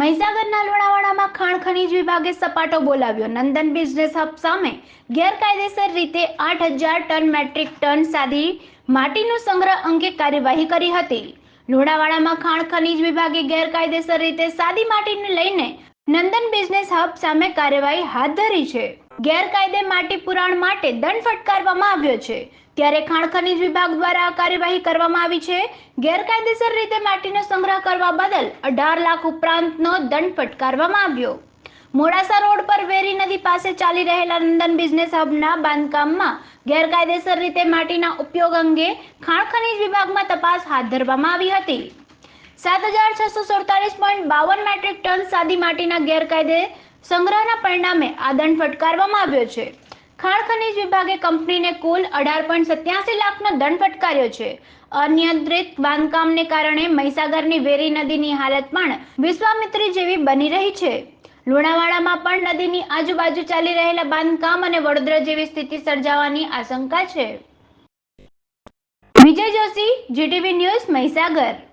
મહીસાગરના લુણાવાડામાં ખાણ ખનીજ વિભાગે સપાટો બોલાવ્યો. નંદન બિઝનેસ હબ સામે ગેરકાયદેસર રીતે આઠ હજાર ટન મેટ્રિક ટન સાદી માટીનો સંગ્રહ અંગે કાર્યવાહી કરી હતી. લુણાવાડામાં ખાણ ખનીજ વિભાગે ગેરકાયદેસર રીતે સાદી માટીને લઈને નંદન બિઝનેસ હબ સામે કાર્યવાહી હાથ ધરી છે. ગેરકાયદે માટી પુરાણ માટે દંડ ફટકારવામાં આવ્યો છે. ત્યારે ખાણ ખનીજ વિભાગ દ્વારા કાર્યવાહી કરવામાં આવી છે. ગેરકાયદેસર રીતે માટીનો સંગ્રહ કરવા બદલ અઢાર લાખ ઉપરાંતનો દંડ ફટકારવામાં આવ્યો. મોડાસા રોડ પર વેરી નદી પાસે ચાલી રહેલા નંદન બિઝનેસ હબના બાંધકામમાં ગેરકાયદેસર રીતે માટીના ઉપયોગ અંગે ખાણ ખનીજ વિભાગમાં તપાસ હાથ ધરવામાં આવી હતી. સાત હજાર છસો સુડતાલીસ પોઈન્ટ બાવન મેટ્રિક ટન સાદી માટીના ગેરકાયદે સંગ્રહના પરિણામે આ દંડ ફટકારવામાં આવ્યો છે. ખાણ ખનીજ વિભાગે કંપનીને કુલ અઢાર પોઈન્ટ સત્યાસી લાખનો દંડ ફટકાર્યો છે. અનિયંત્રિત બાંધકામને કારણે મહીસાગરની વેરી નદીની હાલત પણ વિશ્વામિત્રી જેવી બની રહી છે. લુણાવાડામાં પણ નદીની આજુબાજુ ચાલી રહેલા બાંધકામ અને વડોદરા જેવી સ્થિતિ સર્જાવાની આશંકા છે. Vijay Joshi, GTV news Mahisagar.